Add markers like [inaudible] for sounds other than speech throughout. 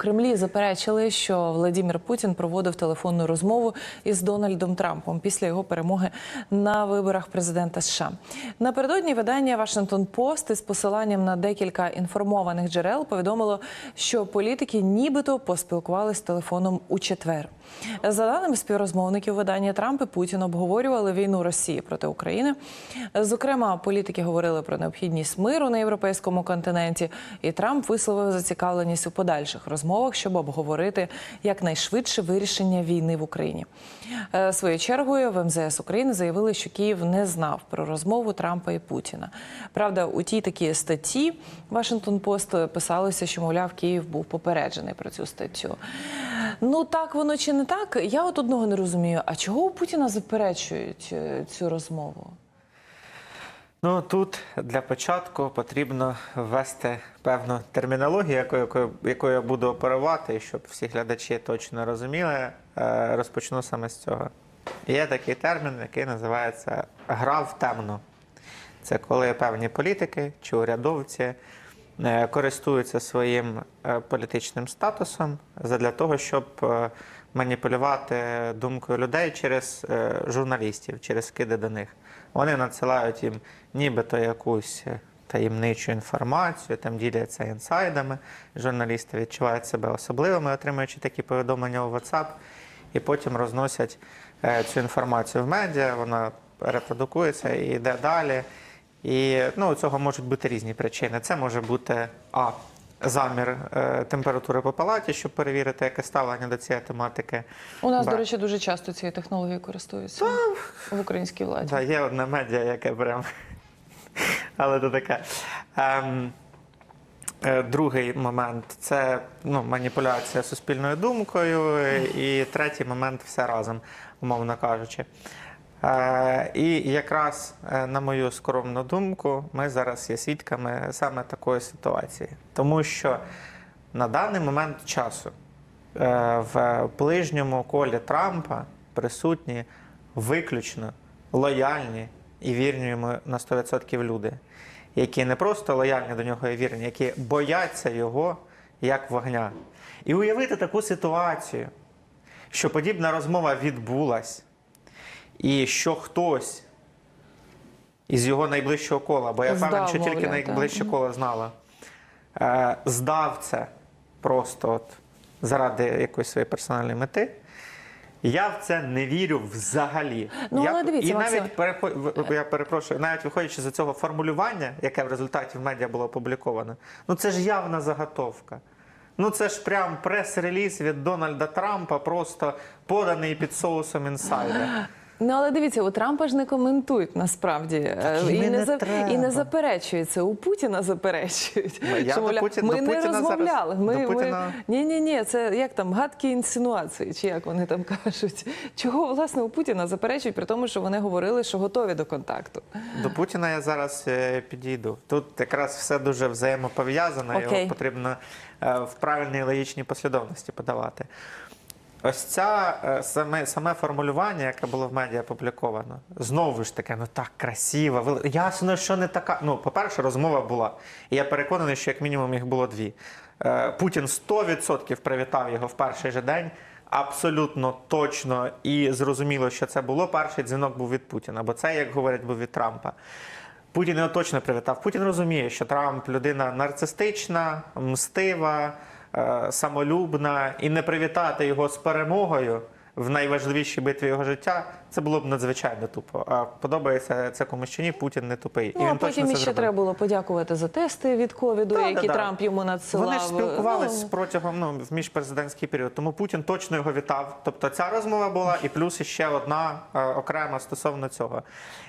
Кремлі заперечили, що Владимир Путін проводив телефонну розмову із Дональдом Трампом після його перемоги на виборах президента США. Напередодні видання Вашингтон Пост із посиланням на декілька інформованих джерел повідомило, що політики нібито поспілкувалися телефоном у четвер. За даними співрозмовників видання Трамп і Путін обговорювали війну Росії проти України. Зокрема, політики говорили про необхідність миру на європейському континенті, і Трамп висловив зацікавленість у подальших розмовах, щоб обговорити якнайшвидше вирішення війни в Україні. Е, Своєю чергою в МЗС України заявили, що Київ не знав про розмову Трампа і Путіна. Правда, у тій такій статті Вашингтон Пост писалося, що мовляв Київ був попереджений про цю статтю. Ну так воно чи не так? Я от одного не розумію. А чого у Путіна заперечують е, цю розмову? Ну тут для початку потрібно ввести певну термінологію, якою, якою, я буду оперувати, щоб всі глядачі точно розуміли. Е, Розпочну саме з цього. Є такий термін, який називається гра в темну. Це коли певні політики чи урядовці е, користуються своїм е, політичним статусом для того, щоб маніпулювати думкою людей через е, журналістів, через скиди до них. Вони надсилають їм нібито якусь е, таємничу інформацію, там діляться інсайдами. Журналісти відчувають себе особливими, отримуючи такі повідомлення у WhatsApp, і потім розносять е, цю інформацію в медіа, вона репродукується і йде далі. І ну, у цього можуть бути різні причини. Це може бути а. Замір е, температури по палаті, щоб перевірити, яке ставлення до цієї тематики. У нас, Ба- до речі, дуже часто цією технологією користуються в українській владі. Є одне медіа, яке прям. [laughs] Але то таке. Ем, е, другий момент це ну, маніпуляція суспільною думкою. І третій момент все разом, умовно кажучи. Е, і якраз, е, на мою скромну думку, ми зараз є свідками саме такої ситуації. Тому що на даний момент часу е, в ближньому колі Трампа присутні виключно лояльні і вірні йому на 100% люди, які не просто лояльні до нього і вірні, які бояться його як вогня. І уявити таку ситуацію, що подібна розмова відбулась, і що хтось із його найближчого кола, бо я певен, що тільки найближче так. коло знало, е, здав це просто от заради якоїсь своєї персональної мети. Я в це не вірю взагалі. Ну, я, але дивіться, і навіть в- я перепрошую, навіть виходячи з цього формулювання, яке в результаті в медіа було опубліковано, ну це ж явна заготовка. Ну це ж прям прес-реліз від Дональда Трампа, просто поданий під соусом інсайда. Ну але дивіться, у Трампа ж не коментують насправді Е, і, і не не за, і не заперечують це. У Путіна заперечують. Я Що, до мовляв, Путін- ми до не Путіна зараз- розмовляли. до Ми, ми... Ні, ні, ні, це як там гадкі інсинуації, чи як вони там [laughs] кажуть. Чого власне у Путіна заперечують, при тому, що вони говорили, що готові до контакту. До Путіна я зараз е, підійду. Тут якраз все дуже взаємопов'язано, його потрібно е, в правильній логічній послідовності подавати. Ось ця е, саме, саме формулювання, яке було в медіа опубліковано, знову ж таки, ну так красиво. Ясно, що не така. Ну, по-перше, розмова була. І я переконаний, що як мінімум їх було дві. Е, Путін 100% привітав його в перший же день. Абсолютно точно і зрозуміло, що це було. Перший дзвінок був від Путіна, бо це, як говорять, був від Трампа. Путін його точно привітав. Путін розуміє, що Трамп людина нарцистична, мстива, самолюбна, і не привітати його з перемогою в найважливішій битві його життя це було б надзвичайно тупо. А подобається це комусь чи ні, Путін не тупий. Ну і а він точно потім це іще зробив. треба було подякувати за тести від ковіду, Да, які да, да. Трамп йому надсилав. Вони ж спілкувались Ну, протягом ну, в міжпрезидентський період. Тому Путін точно його вітав. Тобто ця розмова була, і плюс ще одна е, окрема стосовно цього.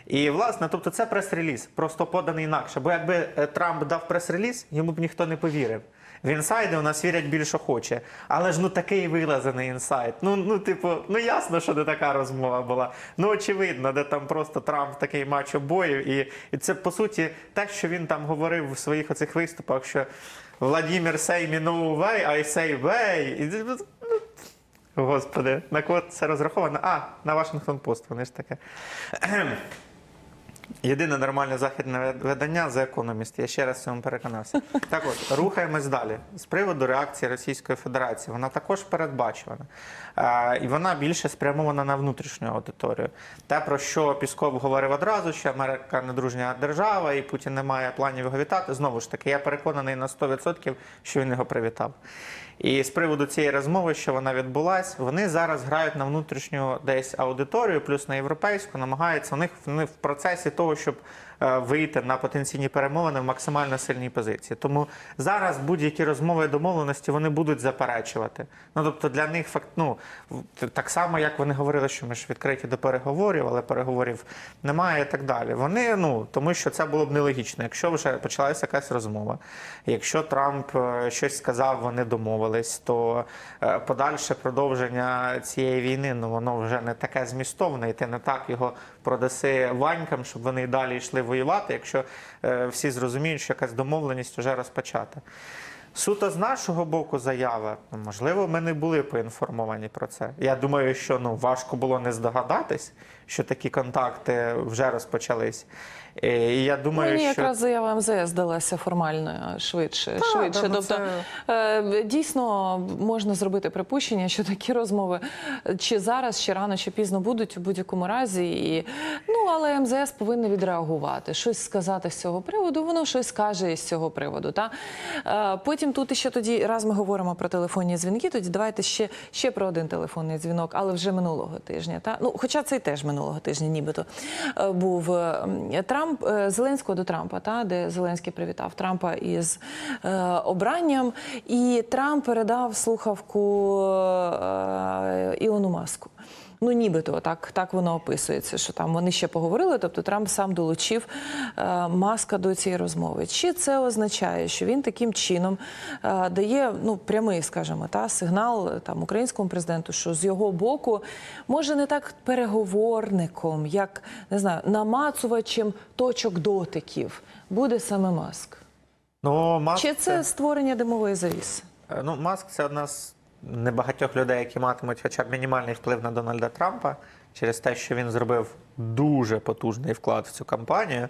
І власне, тобто, це прес-реліз, просто поданий інакше. Бо якби е, Трамп дав прес-реліз, йому б ніхто не повірив. В інсайди у нас вірять більше хоче. Але ж ну такий вилазений інсайд. Ну, ну, типу, ну ясно, що не така розмова була. Ну, очевидно, де там просто Трамп такий мачо бою. І, і це по суті те, що він там говорив в своїх оцих виступах, що Владимир say me no way, I say way. І, ну, Господи, на кого це розраховано? А, на Вашингтон Пост, вони ж таке. Єдине нормальне західне видання за економіст. Я ще раз цьому переконався. Так от, рухаємось далі. З приводу реакції Російської Федерації. Вона також передбачувана. І вона більше спрямована на внутрішню аудиторію. Те, про що Пісков говорив одразу, що Америка недружня держава, і Путін не має планів його вітати. Знову ж таки, я переконаний на 100%, що він його привітав. І з приводу цієї розмови, що вона відбулась, вони зараз грають на внутрішню десь аудиторію, плюс на європейську, намагаються у них вони в процесі того, щоб вийти на потенційні перемовини в максимально сильній позиції. Тому зараз будь-які розмови і домовленості вони будуть заперечувати. Ну тобто для них факт, ну так само, як вони говорили, що ми ж відкриті до переговорів, але переговорів немає і так далі. Вони ну тому, що це було б нелогічно. Якщо вже почалася якась розмова, якщо Трамп е, щось сказав, вони домовились, то е, подальше продовження цієї війни ну воно вже не таке змістовне, і ти не так його продаси ванькам, щоб вони і далі йшли воювати, якщо е, всі зрозуміють, що якась домовленість вже розпочата. Суто з нашого боку заява, ну, можливо, ми не були поінформовані про це. Я думаю, що ну важко було не здогадатись, що такі контакти вже розпочались. Е, І я думаю, Мені що якраз заява МЗС здалася формально швидше. Та, швидше. та, ну, тобто е, дійсно можна зробити припущення, що такі розмови чи зараз, чи рано, чи пізно будуть у будь-якому разі. І, ну але МЗС повинна відреагувати, щось сказати з цього приводу. Воно щось скаже з цього приводу. Та е, потім тут ще тоді, раз ми говоримо про телефонні дзвінки, тоді давайте ще, ще про один телефонний дзвінок, але вже минулого тижня. Та ну, хоча цей теж минулого тижня, нібито е, був е, Трамп е, Зеленського до Трампа, та де Зеленський привітав Трампа із обранням, і Трамп передав слухавку Ілону Маску. Ну, нібито так, так воно описується, що там вони ще поговорили. Тобто Трамп сам долучив е, маска до цієї розмови. Чи це означає, що він таким чином е, дає ну прямий, скажімо, та сигнал е, там українському президенту, що з його боку може не так переговорником, як не знаю, намацувачем точок дотиків буде саме маск? ну, Маск Чи це створення димової завіси? Е, Ну, Маск це одна з небагатьох людей, які матимуть хоча б мінімальний вплив на Дональда Трампа через те, що він зробив дуже потужний вклад в цю кампанію.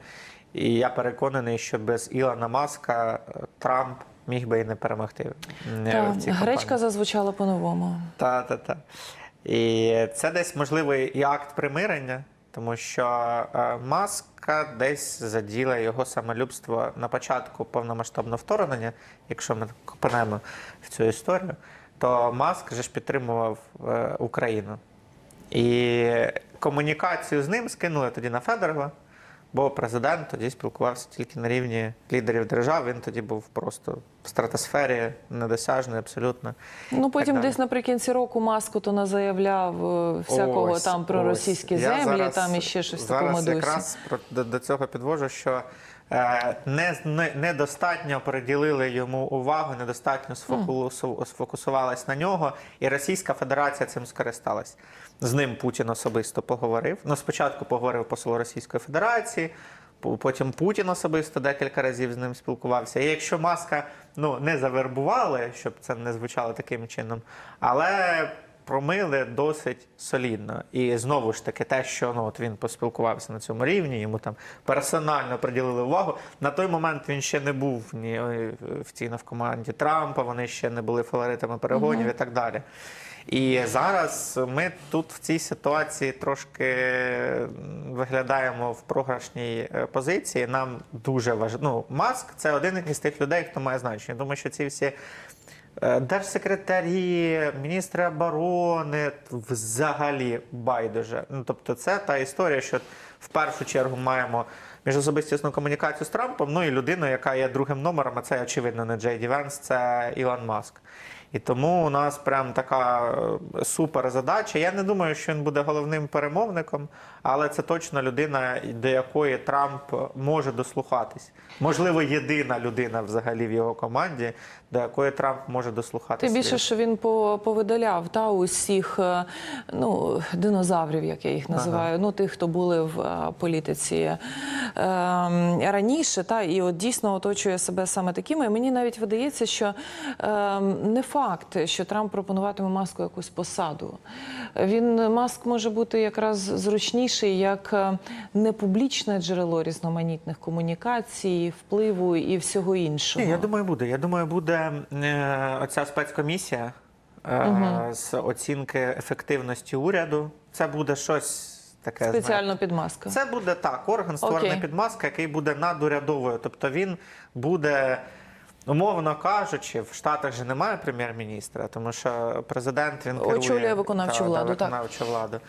І я переконаний, що без Ілона Маска е, Трамп міг би і не перемогти. е, Та, в цій гречка зазвучала по-новому. Та, та, та. І це десь можливий і акт примирення, тому що е, маска десь заділа його самолюбство на початку повномасштабного вторгнення, якщо ми копнемо в цю історію, то Маск же ж підтримував е, Україну. І комунікацію з ним скинули тоді на Федорова. Бо президент тоді спілкувався тільки на рівні лідерів держав. Він тоді був просто в стратосфері недосяжний, абсолютно. Ну потім десь наприкінці року маску то назаявляв е, всякого Ось, там про ось. російські Я землі, зараз- там і ще щось в такому дусі. якраз до, до цього підвожу, що не, не, недостатньо приділили йому увагу, недостатньо сфокусу, сфокусувалась на нього, і Російська Федерація цим скористалась. З ним Путін особисто поговорив. Ну, спочатку поговорив посол Російської Федерації. Потім Путін особисто декілька разів з ним спілкувався. І якщо маска ну не завербували, щоб це не звучало таким чином, але промили досить солідно. І знову ж таки, те, що ну от він поспілкувався на цьому рівні, йому там персонально приділили увагу. На той момент він ще не був ні е, в команді Трампа, вони ще не були фаворитами перегонів і так далі. І зараз ми тут в цій ситуації трошки виглядаємо в програшній е, позиції. Нам дуже важливо. Ну, Маск це один із тих людей, хто має значення. Думаю, що ці всі держсекретарі, міністри оборони взагалі байдуже. Ну тобто, це та історія, що в першу чергу маємо міжособистісну комунікацію з Трампом. Ну і людина, яка є другим номером, а це очевидно не Джей Ді Венс, це Ілон Маск. І тому у нас прям така е, супер задача. Я не думаю, що він буде головним перемовником, але це точно людина, до якої Трамп може дослухатись. Можливо, єдина людина взагалі в його команді, до якої Трамп може дослухатись. Тим більше, що він по- повидаляв та усіх е, ну, динозаврів, як я їх називаю, ну тих, хто були в е, політиці раніше, та і от дійсно оточує себе саме такими. І мені навіть видається, що е, не факт, що Трамп пропонуватиме маску якусь посаду. Він маск може бути якраз зручніший як е, непублічне джерело різноманітних комунікацій, впливу і всього іншого. Ні, я думаю, буде. Я думаю, буде е, оця спецкомісія е, з оцінки ефективності уряду. Це буде щось таке. Спеціально під маска. Це буде так, орган створений Окей. під маска, який буде надурядовою. Тобто він буде, умовно кажучи, в Штатах же немає прем'єр-міністра, тому що президент він керує Очолює виконавчу Та, та, владу, так. владу.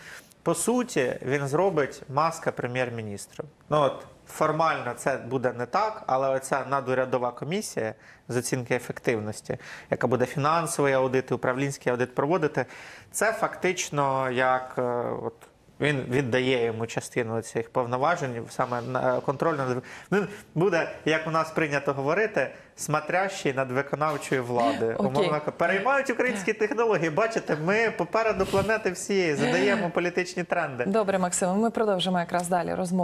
По суті, він зробить маска прем'єр-міністра. Ну от формально це буде не так, але оця надурядова комісія з оцінки ефективності, яка буде фінансовий аудит, управлінський аудит проводити, це фактично як е, от. Він віддає йому частину цих повноважень, саме на контроль над він буде, як у нас прийнято говорити, смотрящий над виконавчою владою. Окей. Умовно переймають українські технології. Бачите, ми попереду планети всієї задаємо політичні тренди. Добре, Максиме, ми продовжимо якраз далі розмову.